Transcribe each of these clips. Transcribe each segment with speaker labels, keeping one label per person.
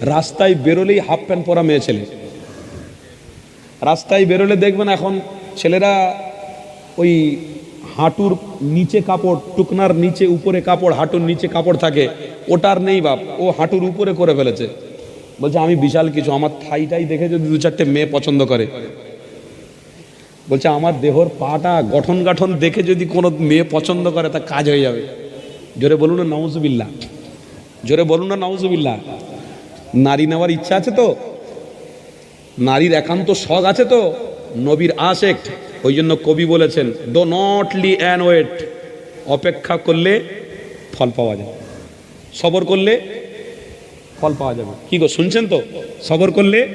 Speaker 1: রাস্তায় বেরোলেই half pant পরা মেয়ে ছেলে। রাস্তায় বেরোলে দেখবেন এখন ছেলেরা ওই হাঁটুর নিচে কাপড়, টুকনার নিচে উপরে কাপড়, হাঁটুর নিচে কাপড় থাকে ওটার নেই বাপ, ও হাঁটুর উপরে করে ফেলেছে। বলছে, আমি বিশাল কিছু, আমার থাইটাই দেখে যদি দু চারটে মেয়ে পছন্দ করে। বলছে, আমার দেহর পাটা গঠন গাঠন দেখে যদি কোনো মেয়ে পছন্দ করে, তা কাজ হয়ে যাবে। জোরে বলুন না নওজুবিল্লা জোরে বলুন না নওজুবিল্লা নারী নেওয়ার ইচ্ছা আছে তো? নারীর একান্ত শখ আছে তো? নবীর আশেক ওই জন্য কবি বলেছেন do not lie and wait অপেক্ষা করলে ফল পাওয়া যায় সবর করলে ফল পাওয়া যাবে। কি গো, শুনছেন তো? সবর করলে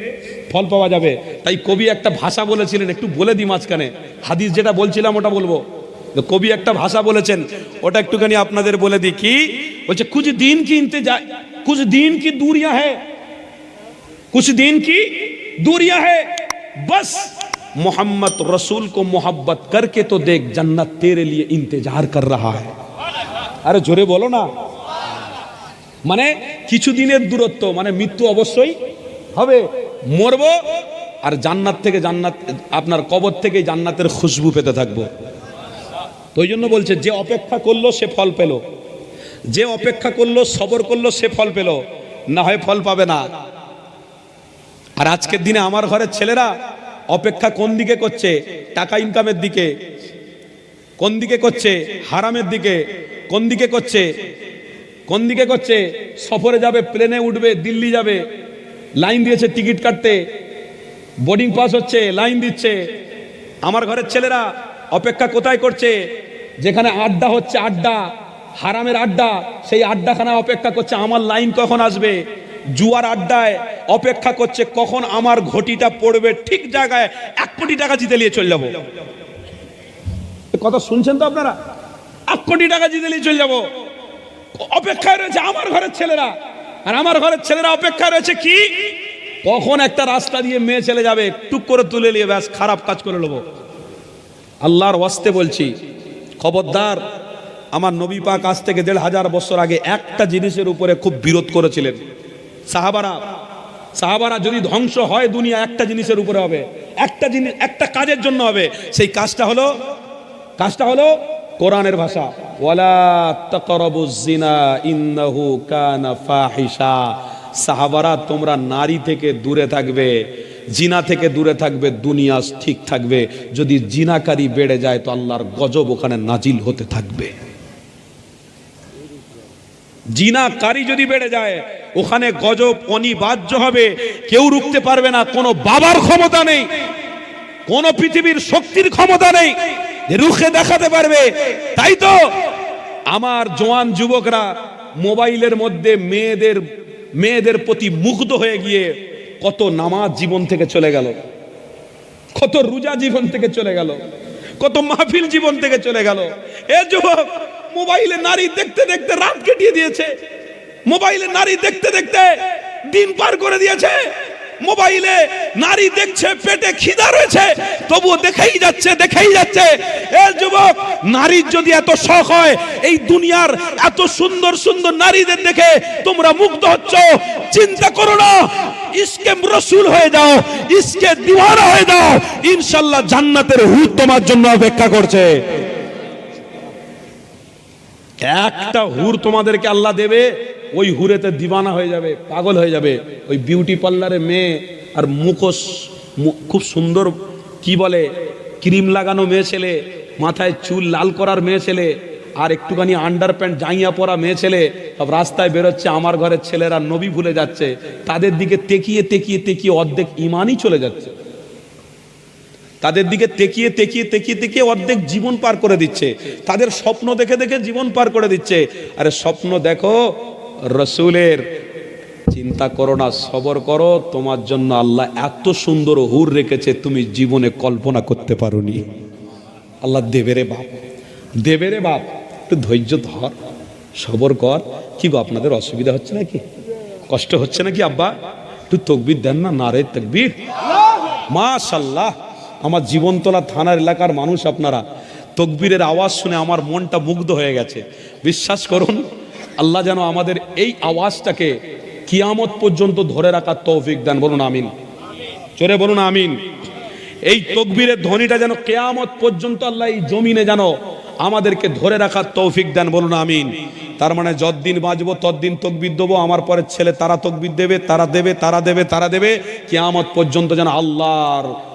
Speaker 1: ফল পাওয়া যাবে। তাই কবি একটা ভাষা বলেছিলেন, একটু বলে দিই মাঝখানে। হাদিস যেটা বলছিলাম ওটা বলব। কবি একটা ভাষা বলেছেন, ওটা একটুখানি আপনাদের বলে দিই। কি? বলছে কুছ দিন কি ইন্তজা কুছ দিন কি दूरियां है कुछ दिन की दूरियां है बस मोहम्मद रसूल को मोहब्बत करके तो देख जन्नत तेरे लिए इंतजार कर रहा है আরে জোরে বলো না মানে কিছু দিনের দূরত্ব মানে মৃত্যু অবশ্যই হবে মরব আর জান্নাত থেকে জান্নাত আপনার কবর থেকে জান্নাতের খুশবু পেতে থাকবো তো ওই জন্য বলছে যে অপেক্ষা করলো সে ফল পেল যে অপেক্ষা করল, সবর করল, সে ফল পেল। না হয় ফল পাবে না। আর আজকের দিনে আমার ঘরের ছেলেরা অপেক্ষা কোন দিকে করছে? টাকা ইনকামের দিকে। কোন দিকে করছে? হারামের দিকে। কোন দিকে করছে? কোন দিকে করছে? সফরে যাবে প্লেনে উঠবে, দিল্লি যাবে। লাইন দিয়েছে টিকিট কাটতে। বোর্ডিং পাস হচ্ছে, লাইন দিচ্ছে। আমার ঘরের ছেলেরা অপেক্ষা কোথায় করছে? যেখানে আড্ডা হচ্ছে আড্ডা। হারামের আড্ডা, সেই আড্ডাখানা অপেক্ষা করছে, আমার লাইন কখন আসবে? জুয়ার আড্ডায় অপেক্ষা করছে, কখন আমার ঘটিটা পড়বে? ঠিক জায়গায় এক কোটি টাকা জিতে নিয়ে চলে যাব। কথা শুনছেন তো আপনারা? এক কোটি টাকা জিতে নিয়ে চলে যাব। অপেক্ষায় রয়েছে আমার ঘরের ছেলেরা। আর আমার ঘরের ছেলেরা অপেক্ষায় রয়েছে কি? কখন একটা রাস্তা দিয়ে মেয়ে চলে যাবে, টুক করে তুলে নিয়ে ব্যাস খারাপ কাজ করে নেব। আল্লাহর ওয়াস্তে বলছি, খবরদার আমার নবী পাক আজ থেকে দেড় হাজার বছর আগে একটা জিনিসের উপরে খুব বিরোধ করেছিলেন। সাহাবারা সাহাবারা যদি ধ্বংস হয় দুনিয়া, একটা জিনিসের উপরে হবে। একটা জিনিস, একটা কাজের জন্য হবে। সেই কাজটা হলো কাজটা হলো কোরআনের ভাষা। ওয়ালা জিনা সাহাবারা, তোমরা নারী থেকে দূরে থাকবে, জিনা থেকে দূরে থাকবে, দুনিয়া ঠিক থাকবে। যদি জিনাকারী বেড়ে যায়, তো আল্লাহর গজব ওখানে নাজিল হতে থাকবে। জিনাকারী যদি বেড়ে যায়, ওখানে গজব অনিবার্য হবে। কেউ রুখতে পারবে না, কোনো বাবার ক্ষমতা নেই, কোন পৃথিবীর শক্তির ক্ষমতা নেই রুখে দেখাতে পারবে। তাই তো আমার জোয়ান যুবকরা মোবাইলের মধ্যে মেয়েদের মেয়েদের প্রতি মুগ্ধ হয়ে গিয়ে কত নামাজ জীবন থেকে চলে গেল, কত রোজা জীবন থেকে চলে গেল, কত মাহফিল জীবন থেকে চলে গেল। এ যুবক মোবাইলে নারী দেখতে দেখতে রাত কেটিয়ে দিয়েছে। মোবাইলে নারী দেখতে দেখতে দিন পার করে দিয়েছে। মোবাইলে নারী দেখছে, পেটে খিদা রয়েছে। তবুও দেখেই যাচ্ছে দেখেই যাচ্ছে। এ যুবক, নারীর যদি এত শখ হয়, এই দুনিয়ার এত সুন্দর সুন্দর নারীদের দেখে তোমরা মুগ্ধ হচ্ছ। চিন্তা করো না ইসকে রসুল হয়ে যাও, ইসকে দিওয়ানা হয়ে যাও। ইনশাল্লাহ জান্নাতের হুদ তোমার জন্য অপেক্ষা করছে। একটা হুর তোমাদেরকে আল্লাহ দেবে, ওই হুরেতে দিবানা হয়ে যাবে, পাগল হয়ে যাবে। ওই বিউটি পার্লারে মেয়ে আর মুখোশ খুব সুন্দর, কি বলে, ক্রিম লাগানো মেয়ে ছেলে, মাথায় চুল লাল করার মেয়ে ছেলে, আর একটুখানি আন্ডার প্যান্ট জাইয়া পরা মেয়ে ছেলে, সব রাস্তায় বেরোচ্ছে, আমার ঘরের ছেলেরা নবী ভুলে যাচ্ছে, তাদের দিকে তেকিয়ে তেকিয়ে তেকিয়ে অর্ধেক ইমানই চলে যাচ্ছে। তাদের দিকে তেকিয়ে তেকিয়ে তেকিয়ে তেকিয়ে অর্ধেক জীবন পার করে দিচ্ছে। তাদের স্বপ্ন দেখে দেখে জীবন পার করে দিচ্ছে। আরে স্বপ্ন দেখো, রসুলের চিন্তা করো না, সবর করো, তোমার জন্য আল্লাহ এত সুন্দর হুর রেখেছে, তুমি জীবনে কল্পনা করতে পারোনি। আল্লাহ দেবে রে বাপ, দেবে রে বাপ, একটু ধৈর্য ধর, সবর কর। কি গো, আপনাদের অসুবিধা হচ্ছে নাকি? কষ্ট হচ্ছে নাকি, আব্বা? একটু তকবির দেন না, নারে তকবির। মাশাল্লাহ। আমার জীবনতলা থানার এলাকার মানুষ আপনারা, তকবীরের আওয়াজ শুনে আমার মনটা মুগ্ধ হয়ে গেছে। বিশ্বাস করুন, আল্লাহ যেন আমাদের এই আওয়াজটাকে কিয়ামত পর্যন্ত ধরে রাখার তৌফিক দেন। বলুন আমিন। চলে বলুন আমিন। এই তকবীরের ধ্বনিটা যেন কেয়ামত পর্যন্ত আল্লাহ এই জমিনে যেন আমাদেরকে ধরে রাখার তৌফিক দেন। বলুন আমিন। তার মানে যতদিন বাঁচবো, ততদিন তকবির দেবো। আমার পরের ছেলে তারা তকবির দেবে, তারা দেবে তারা দেবে তারা দেবে। কেয়ামত পর্যন্ত যেন আল্লাহর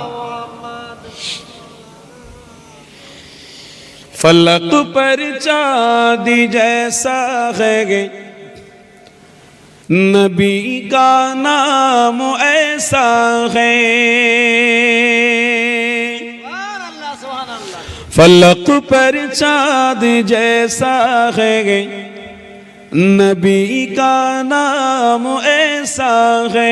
Speaker 1: फलक पर चांदी जैसा है नबी का नाम ऐसा है फलक पर चांद जैसा है नबी का नाम ऐसा है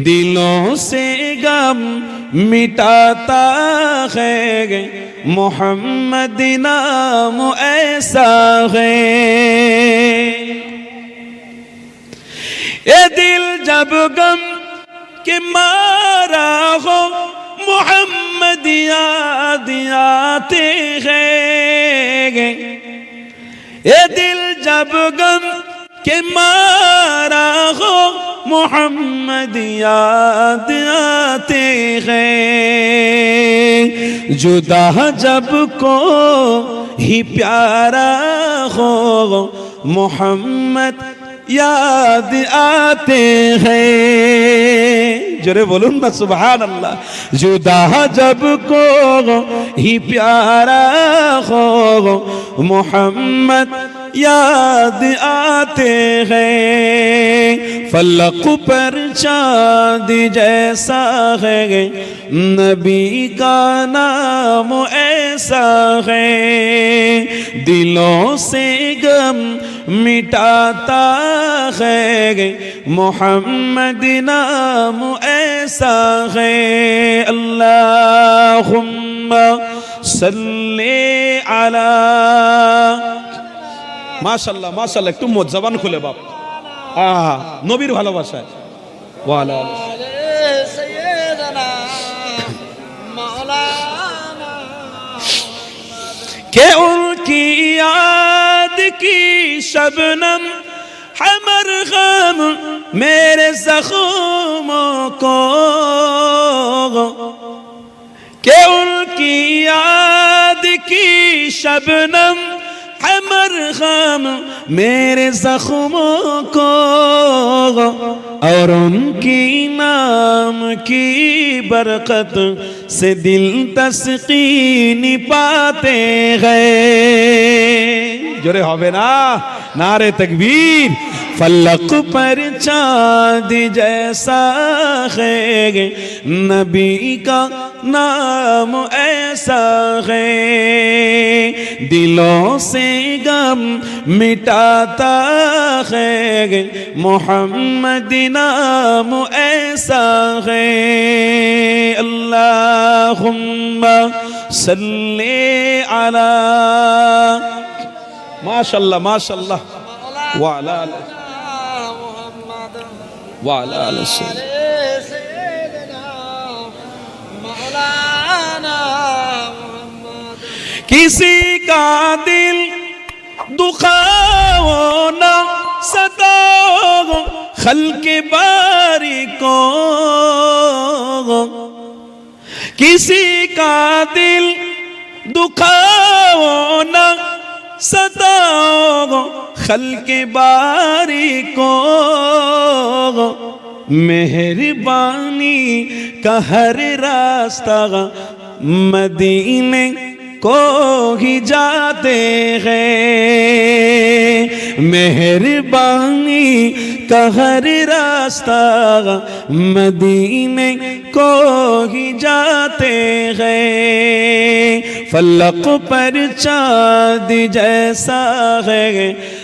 Speaker 1: दिलों से गम مٹاتا ہے محمد نام ایسا ہے اے دل جب غم کہ مارا ہو محمد یاد آتے ہیں اے دل جب غم کہ مارا ہو محمد یاد آتے ہیں جدا جب کو ہی پیارا ہو محمد یاد آتے ہیں জোরে বলুন না সুবহান আল্লাহ জুদা জব কো হি প্যারা হো মোহাম্মদ یاد آتے ہیں۔ فلق پر چاند جیسا ہے۔ نبی کا نام ایسا ہے۔ دلوں سے غم مٹاتا ہے۔ محمد نام ایسا ہے۔ اللہم صلی علی মাশাল্লাহ মাশাল্লাহ একটু মজ্জাবান খুলে বাপ। আহ নবীর ভালোবাসা ওয়ালা কেউ কি আদ কি শবনম? হমর গম মেরে জখম কো। কেউ কি কি শবনম? مرهم میرے زخموں کو اور ان کی نام کی برکت سے دل تسکین پاتے ہیں جرے ہوئے نا نعرے تکبیر فلق پر چاند جیسا ہے نبی کا نام ایسا ہے دلوں سے غم مٹاتا ہے۔
Speaker 2: محمد
Speaker 1: نام ایسا ہے اللہم الله علی۔ ماشاءاللہ ماشاءاللہ۔ وعلا علی وعلا علی صلی اللہ کسی کا دل دکھاؤ نہ ستاؤ خلق باری کو کسی کا دل دکھاؤ نہ ستاؤ خلق باری کو مہربانی کا ہر راستہ، مدینے کو ہی جاتے ہیں۔ مہربانی کا ہر راستہ مدینے
Speaker 3: کو
Speaker 2: ہی جاتے
Speaker 3: ہیں۔
Speaker 2: فلق
Speaker 3: پر چاند
Speaker 1: جیسا ہے۔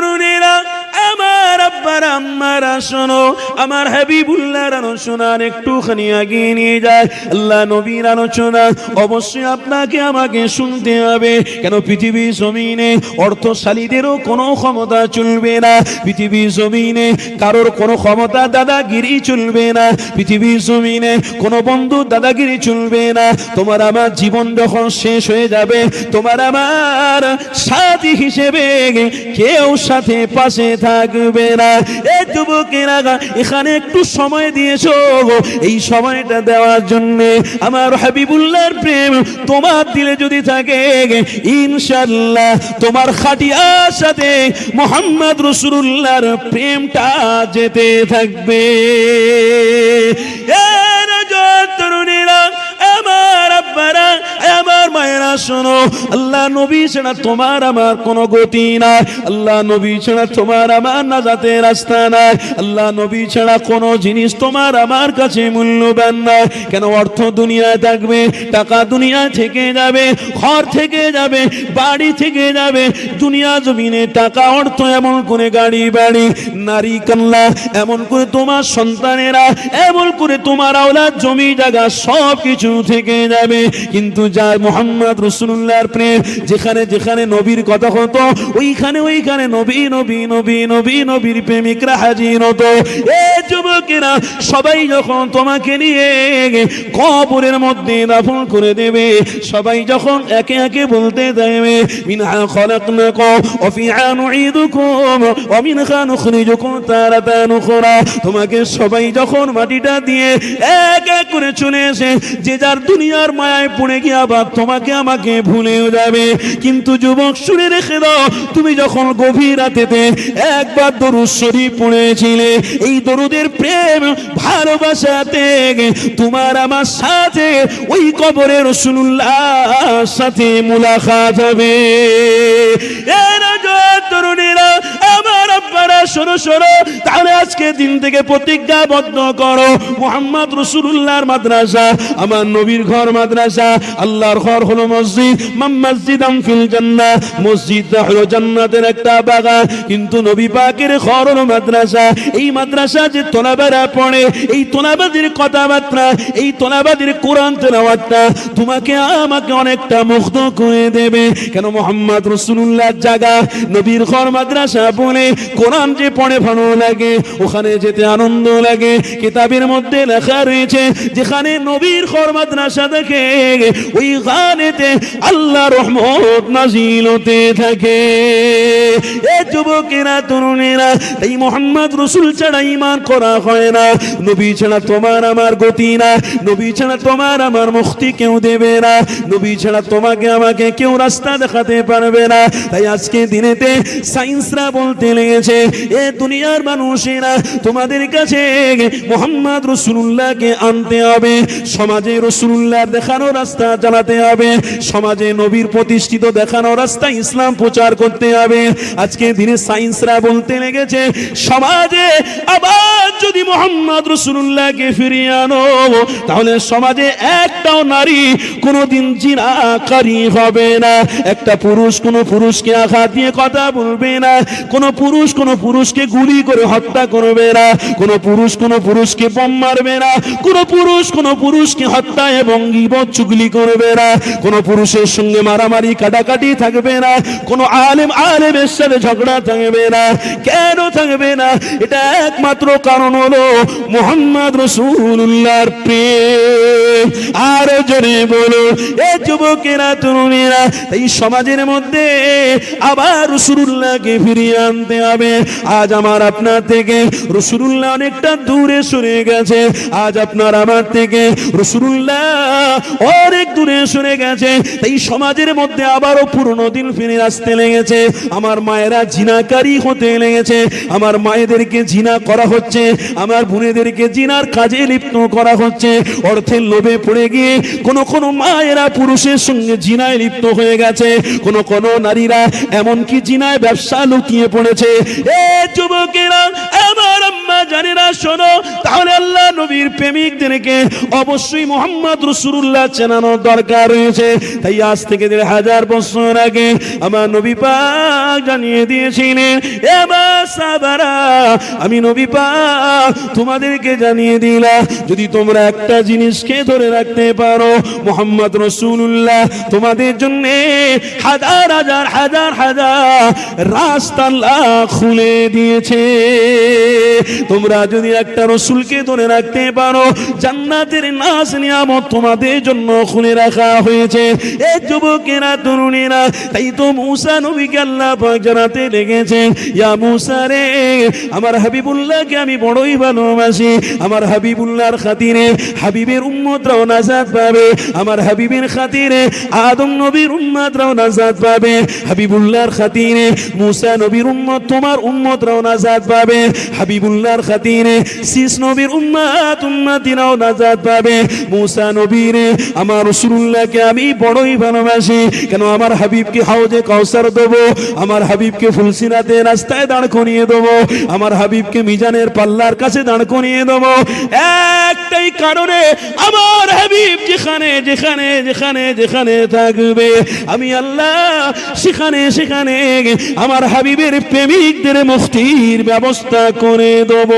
Speaker 1: কারণে আমার আম্মারা শোনো আমার হাবিবুল্লাহর আলোচনার একটুখানি এগিয়ে নিয়ে যায়। আল্লাহ নবীর আলোচনা অবশ্যই আপনাকে আমাকে শুনতে হবে। কেন পৃথিবী জমিনে অর্থশালীদেরও কোনো ক্ষমতা চলবে না? পৃথিবী জমিনে কারোর কোনো ক্ষমতা দাদাগিরি চলবে না। পৃথিবী জমিনে কোনো বন্ধু দাদাগিরি চলবে না। তোমার আমার জীবন যখন শেষ হয়ে যাবে, তোমার আমার সাথী হিসেবে কেউ সাথে পাশে থাকবে না। এই যুবকেরা এখানে একটু সময় দিয়েছ এই সময়টা দেওয়ার জন্য আমার হাবিবুল্লাহর প্রেম তোমার দিলে যদি থাকে ইনশাল্লাহ তোমার খাটিয়ার সাথে মোহাম্মদ রসুল্লাহর প্রেমটা যেতে থাকবে। তরুণীরা, আমার আব্বারা, আমার মায়েরা, শোনো আল্লাহ নবী ছাড়া তোমার আমার কোনো গতি নাই। আল্লাহ নবী ছাড়া তোমার আমার না যাতে রাস্তা নাই। আল্লাহ নবী ছাড়া কোনো জিনিস তোমার আমার কাছে মূল্যবান নয় কেন অর্থ দুনিয়ায় থাকবে, টাকা দুনিয়া থেকে যাবে, ঘর থেকে যাবে, বাড়ি থেকে যাবে, দুনিয়া জমিনে টাকা, অর্থ এমন করে গাড়ি, বাড়ি, নারী কান্না এমন করে তোমার সন্তানেরা, এমন করে তোমার আওলাদ, জমি, জায়গা সব কিছু থেকে যাবে। কিন্তু যার মোহাম্মদ প্রেম যেখানে যেখানে নবীর কথা হতো, ওইখানে ওইখানে নবী নবী নবী নবী, নবীর প্রেমিকরা হাজির হতো। এ যুবকেরা, সবাই যখন তোমাকে নিয়ে কবরের মধ্যে দাফন করে দেবে, সবাই যখন একে একে বলতে দেবে, মিনহা তোমাকে সবাই যখন মাটিটা দিয়ে এক এক করে চলে এসে যে যার দুনিয়ার মায়ায় পড়ে গিয়ে আবার তোমাকে আমাকে ভুলেও যাবে। কিন্তু যুবক, শুনে রেখে দাও, তুমি যখন গভীর রাতেতে একবার দরুদ শরীফ পড়েছিলে, এই দরুদের প্রেম ভালোবাসাতে তোমার আমার সাথে, ওই কবরে রসুল্লাহ সাথে মুলাকাত হবে। এরা তরুণীরা আব্বারা সরো সরো তাহলে আজকে দিন থেকে প্রতিজ্ঞাবদ্ধ করো। মোহাম্মদ রসুল্লাহর মাদ্রাসা, আমার নবীর ঘর মাদ্রাসা, আল্লাহর ঘর হলো মসজিদ। মসজিদ ফিল জান্নাহ মসজিদটা হলো জান্নাতের একটা বাগান। কিন্তু নবী পাকের ঘর হলো মাদ্রাসা। এই মাদ্রাসা যে তোলাবারা পড়ে, এই তোলাবাদের কথাবার্তা, এই তোলাবাদের কোরআন তেলাওয়াতটা তোমাকে, আমাকে অনেকটা মুগ্ধ করে দেবে। কেন মোহাম্মদ রসুল্লাহ জায়গা নবীর ঘর মাদ্রাসা বলে কোরআন যে পড়ে ভালো লাগে, ওখানে যেতে আনন্দ লাগে। কিতাবের মধ্যে লেখা রয়েছে, যেখানে নবীর খরমাদ নাশা দেখে ওই গানেতে আল্লাহ রহমত নাজিল হতে থাকে। যুবকেরা, তরুণেরা, এই মোহাম্মদ রসুল ছাড়া ইমান করা হয় না। নবী ছাড়া তোমার আমার গতি না। নবী ছাড়া তোমার আমার মুক্তি কেউ দেবে না। নবী ছাড়া তোমাকে আমাকে কেউ রাস্তা দেখাতে পারবে না। তাই আজকে দিনেতে সায়েন্সরা বলতে লেগেছে, এ দুনিয়ার মানুষেরা, তোমাদের কাছে মোহাম্মদ রসুল্লাহকে আনতে হবে। সমাজে রসুল্লাহ দেখানো রাস্তা চালাতে হবে। সমাজে নবীর প্রতিষ্ঠিত দেখানো রাস্তা ইসলাম প্রচার করতে হবে। আজকে দিনে সায়েন্সরা বলতে লেগেছে, সমাজে আবার যদি মোহাম্মদ রসুল্লাহকে ফিরিয়ে আনো, তাহলে সমাজে একটাও নারী কোনোদিন জিনাকারী হবে না। একটা পুরুষ কোনো পুরুষকে আঘাত দিয়ে কথা বলবে না, কোনো পুরুষ কোনো পুরুষকে গুলি করে হত্যা করবে না, কোনো পুরুষ কোনো পুরুষকে বোম মারবে না, কোনো পুরুষ কোনো পুরুষকে হত্যা এবং গিবত চুগলি করবে না, কোনো পুরুষের সঙ্গে মারামারি কাটাকাটি থাকবে না, কোনো আলেম আলেমের সাথে ঝগড়া থাকবে না। কেন থাকবে না? এটা একমাত্র কারণ হলো মোহাম্মদ রসুল্লাহর প্রেম। আরও জোরে বলো, এ যুবকেরা, তরুণীরা, এই সমাজের মধ্যে আবার রসুল্লাহকে ফিরিয়ে আনতে হবে। আজ আমার আপনার থেকে রসুল্লাহ অনেকটা দূরে সরে গেছে। আজ আপনার আমার থেকে রসুল্লাহ অনেক দূরে সরে গেছে। এই সমাজের মধ্যে আবারও পুরনো দিন ফিরে আসতে লেগেছে। আমার মায়েরা জিনাকারী হতে লেগেছে। আমার মায়েদেরকে জিনা করা হচ্ছে, আমার বোনেদেরকে জিনার কাজে লিপ্ত করা হচ্ছে। অর্থের লোভে পড়ে গিয়ে কোন কোন মায়েরা পুরুষের সঙ্গে জিনায় লিপ্ত হয়ে গেছে। কোনো কোনো নারীরা এমনকি জিনায় ব্যবসা লুকিয়ে পড়েছে। এ যুবকেরা আম্মা শোনো, তাহলে আল্লাহ নবীর প্রেমিকদেরকে অবশ্যই মোহাম্মদ রসুল্লাহ চেনানো দরকার রয়েছে। তাই আজ থেকে দেড় হাজার বছর আগে আমার নবী পাক জানিয়ে দিয়েছিলেন আমি নবী পাক তোমাদেরকে জানিয়ে দিলাম, যদি তোমরা একটা জিনিসকে ধরে রাখতে পারো, মোহাম্মদ রসুল্লাহ তোমাদের জন্য হাজার হাজার হাজার হাজার রাস্তা খুলে দিয়েছে। তোমরা যদি একটা রসুলকে ধরে রাখতে পারো, জান্নাতের নাচ নিয়ামত তোমাদের জন্য খুলে রাখা হয়েছে। এ যুবকেরা, তরুণীরা, তাই তো মুসা নবীকে আল্লাহ জানাতে লেগেছে ইয়া মুসা রে, আমার হাবিবুল্লাহকে আমি বড়ই ভালোবাসি, আমার হাবিবুল্লাহর খাতিরে হাবিবের উম্মতরাও নাজাত পাবে, আমার হাবিবের খাতিরে আদম নবীর উম্মতরাও নাজাদ পাবে, হাবিবুল্লাহর খাতিরে মুসা নবীর উম্মত, তোমার উম্মতরাও নাজাত পাবে, হাবিবুল্লাহর খাতিরে সিস নবীর উম্মাত উম্মাতিরাও নাজাত পাবে। মুসা নবীরে, আমার রসুল্লাহকে আমি বড়ই ভালোবাসি। কেন আমার হাবিবকে হাউজে কৌসার দেবো? আমার হাবিবকে ফুলসিনাতে রাস্তায় দাঁড় করিয়ে দেবো? আমার হাবিবকে মিজানের পাল্লার কাছে দাঁড় করিয়ে দেবো? একটাই কারণে আমার হাবিব যেখানে যেখানে যেখানে যেখানে থাকবে। আমি আল্লাহ সেখানে সেখানে আমার হাবিবের প্রেমিকদের মুক্তির ব্যবস্থা করে দেবো।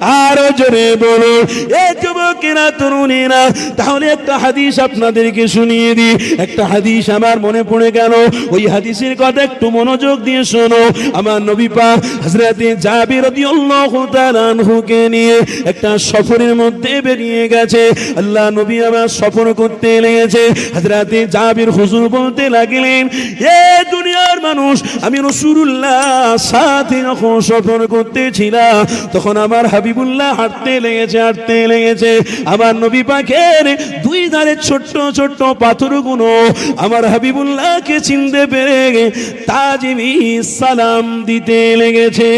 Speaker 1: আরও জোরে বলো এ যুবকেরা, তরুণীরা, তাহলে একটা হাদিস আপনাদেরকে শুনিয়ে দিই। একটা হাদিস আমার মনে পড়ে গেল। ওই হাদিসের কথা একটু মনোযোগ দিয়ে শোনো। আমার নবী পাক হযরতে জাবির রাদিয়াল্লাহু তাআলা আনহুকে নিয়ে একটা সফরের মধ্যে বেরিয়ে গেছে। আল্লাহ নবী আমার সফর করতে লেগেছে হযরতে জাবির হুজুর বলতে লাগলেন, এ দুনিয়ার মানুষ, আমি রাসূলুল্লাহ সাথে যখন সফর করতেছিলাম, তখন আমার হাবিবুল্লাহ হাঁটতে লেগেছে হাঁটতে লেগেছে। আমার নবী পাখের দুই ধারে ছোট্ট ছোট্ট পাথরগুলো আমার হাবিবুল্লাহকে চিনতে পেরে তাজিমি সালাম দিতে লেগেছে।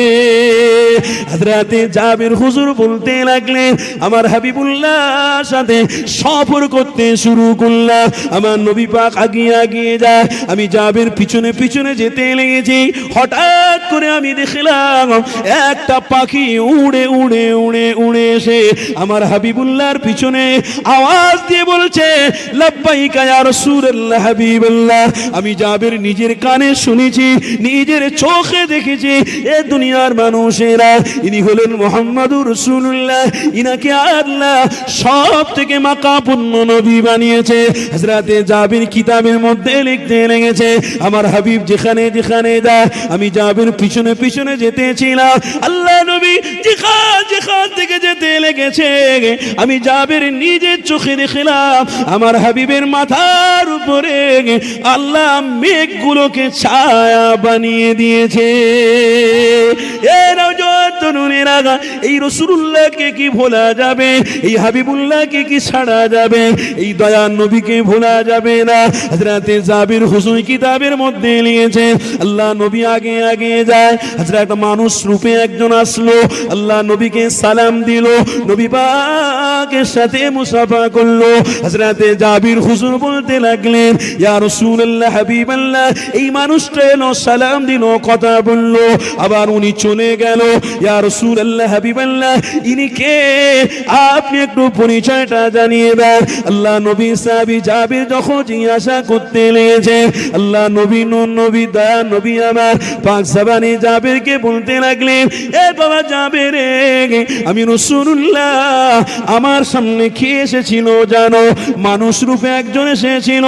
Speaker 1: হাজরাতে জাবির হুজুর বলতে লাগলেন, আমার হাবিবুল্লাহ সাথে সফর করতে শুরু করলাম। আমার নবী পাক আগিয়ে আগিয়ে যায়। আমি জাবির পিছনে পিছনে যেতে লেগেছি। হঠাৎ করে আমি দেখলাম একটা পাখি উড়ে উড়ে উড়ে উড়ে এসে আমার হাবিবুল্লাহর পিছনে আওয়াজ দিয়ে বলছে হাবিবাল্লাহ। আমি জাবির নিজের কানে শুনেছি, নিজের চোখে দেখেছি, এ দুনিয়ার মানুষেরা, ইনি হলেন মোহাম্মদুর রসুল্লাহ ইনাকে আল্লাহ সব থেকে মাকাপূর্ণ নবী বানিয়েছে। হজরতে জাবির কিতাবের মধ্যে লিখতে লেগেছে, আমার হাবিব যেখানে যেখানে যায়, আমি জাবির পিছনে পিছনে যেতেছিলাম আল্লাহ নবী যেখান যেখান থেকে যেতে লেগেছে। আমি জাবের নিজের চোখে দেখলাম, আমার হাবিবের মাথার উপরে আল্লাহ মেঘগুলোকে ছায়া বানিয়ে দিয়েছে। এ এই রসুল্লাহকে কি ভোলা যাবে? এই হাবিবুল্লাহকে কি ছাড়া যাবে? এই দয়ার নবীকে ভোলা যাবে না? হজরতে জাবির হুসুন কিতাবের মধ্যে আল্লাহ নবী আগে আগে যায় মানুষ রূপে একজন আসলো, আল্লাহ নবীকে সালাম দিল, নবী পাকের সাথে মুসাফা করল। হজরতে জাবির হুজুর বলতে লাগলেন, ইয়া রাসূলুল্লাহ, হাবিবাল্লাহ, এই মানুষটা এলো, সালাম দিল, কথা বলল, আবার উনি চলে গেল। রাসূলুল্লাহ, হাবিবাল্লাহ, ইনি কে? আপনি একটু পরিচয়টা জানিয়ে দেন। আল্লাহ নবী সাহাবী যখন জিজ্ঞাসা করতে আল্লাহ নবী নুন নবী দয়া, নবী আমার, পাক সাবানি বলতে লাগলেন, এ বাবা আমি রসুল্লাহ আমার সামনে কে এসেছিল জানো? মানুষ রূপে একজন এসেছিল।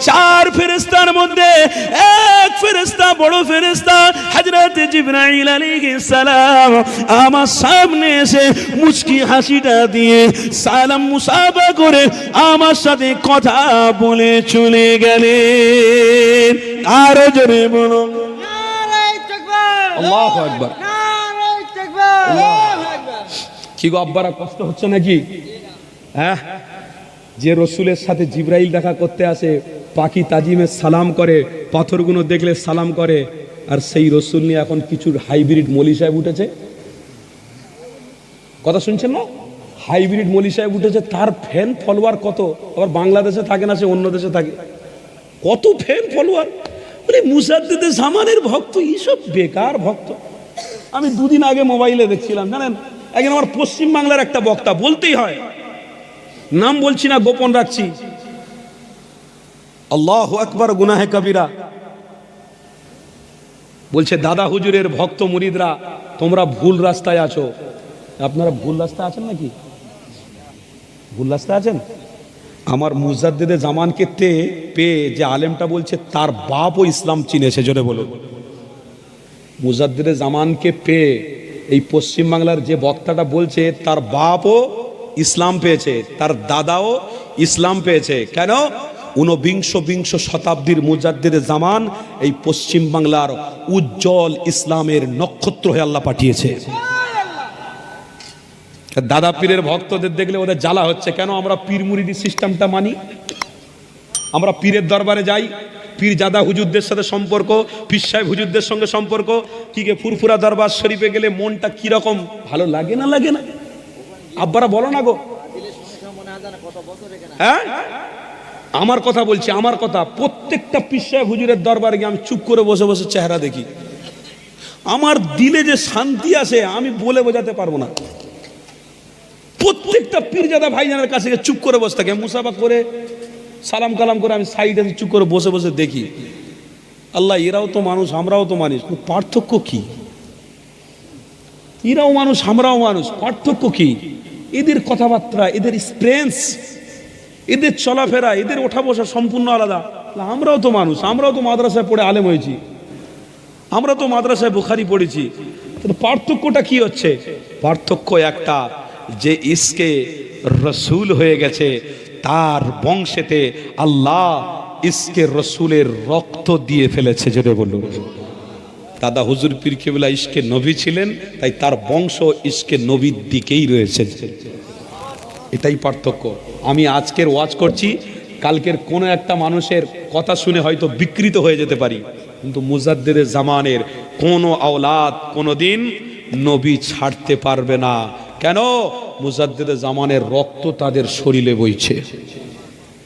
Speaker 1: চার ফেরেস্তার মধ্যে এক ফেরেস্তা বড় ফেরেস্তা হযরত জিবরাইল আলাইহিস সালাম। আমার সামনে এসে মুচকি হাসিটা দিয়ে সালাম মুসাফা করে আমার সাথে কথা বলে চলে গেলে আরও জোরে বলো
Speaker 3: নারায়ে তাকবীর।
Speaker 2: আল্লাহু আকবার। কি গো আব্বারা কষ্ট হচ্ছে নাকি? হ্যাঁ?
Speaker 1: যে রসুলের সাথে জিব্রাইল দেখা করতে আসে পাখি তাজিমে সালাম করে পাথরগুলো দেখলে সালাম করে আর সেই রসুল নিয়ে এখন কিছু হাইব্রিড মলি সাহেব উঠেছে। কথা শুনছেন না? হাইব্রিড মলি সাহেব উঠেছে, তার ফ্যান ফলোয়ার কত? আবার বাংলাদেশে থাকে না, সে অন্য দেশে থাকে। কত ফ্যান ফলোয়ার বলে মুসাদ্দিদের জামানের ভক্ত, এইসব বেকার ভক্ত। আমি দুদিন আগে মোবাইলে দেখছিলাম, জানেন? একজন আমার পশ্চিম বাংলার একটা বক্তা, বলতেই হয়। নাম বলছি না, গোপন রাখছি। আল্লাহ আকবার, গুনাহে কবিরা। বলছে, দাদা হুজুরের ভক্ত মুরিদরা, তোমরা ভুল রাস্তায় আছো। আপনারা ভুল রাস্তায় আছেন নাকি? ভুল রাস্তায় আছেন? আমার মুজাদ্দেদে জামানকে তে পেয়ে যে আলেমটা বলছে, তার বাপও ইসলাম চিনেছে জোরে বলুন মুজাদ্দেদে জামানকে পেয়ে এই পশ্চিমবাংলার যে বক্তাটা বলছে, তার বাপও ইসলাম পেয়েছে, তার দাদাও ইসলাম পেয়েছে। কেন? ঊনবিংশ বিংশ শতাব্দীর মুজাদ্দেদে জামান এই পশ্চিমবাংলার উজ্জ্বল ইসলামের নক্ষত্র হয়ে আল্লাহ পাঠিয়েছে। দাদা পীরের ভক্তদের দেখলে ওদের জ্বালা হচ্ছে। কেন আমরা পীর মুরিদি সিস্টেমটা মানি? আমরা পীরের দরবারে যাই, পীর জাদা হুজুরদের সাথে সম্পর্ক, পীর সাহেব হুজুরদের সঙ্গে সম্পর্ক, কি গে ফুরফুরা দরবার শরীফে গেলে মনটা কীরকম ভালো লাগে না লাগে না? আব্বারা বলো না গো। হ্যাঁ? আমার কথা বলছি, আমার কথা। প্রত্যেকটা পীর সাহেব হুজুরের দরবারে গিয়ে আমি চুপ করে বসে বসে চেহারা দেখি। আমার দিলে যে শান্তি আসে, আমি বলে বোঝাতে পারব না। প্রত্যেকটা পীরজাদা ভাইজানের কাছে চুপ করে বসে থাকে। মুসাফা করে, সালাম কালাম করে, আমি সাইডে চুপ করে বসে বসে দেখি। আল্লাহ, এরাও তো মানুষ, আমরাও তো মানুষ। পার্থক্য কি? এরাও মানুষ, আমরাও মানুষ। পার্থক্য কি? এদের কথাবার্তা, এদের স্প্রেন্স এদের চলাফেরা, এদের ওঠা বসা সম্পূর্ণ আলাদা। আমরাও তো মানুষ, আমরাও তো মাদ্রাসায় পড়ে আলেম হয়েছি। আমরা তো মাদ্রাসায় বুখারি পড়েছি। পার্থক্যটা কি হচ্ছে? পার্থক্য একটা। যে ইসকে রসুল হয়ে গেছে, তার বংশেতে আল্লাহ ইসকে রসুলের রক্ত দিয়ে ফেলেছে যদি বলুন। দাদা হুজুর পীর কেবলা ইসকে নবী ছিলেন, তাই তার বংশ ইসকে নবীর দিকেই রয়েছে। এটাই পার্থক্য। আমি আজকের ওয়াজ করছি, কালকের কোনো একটা মানুষের কথা শুনে হয়তো বিকৃত হয়ে যেতে পারি, কিন্তু মুজাদ্দের জামানের কোনো আওলাদ কোনো দিন নবী ছাড়তে পারবে না। কেন? মুজাদ্দিদের জামানের রক্ত তাদের শরীরে বইছে।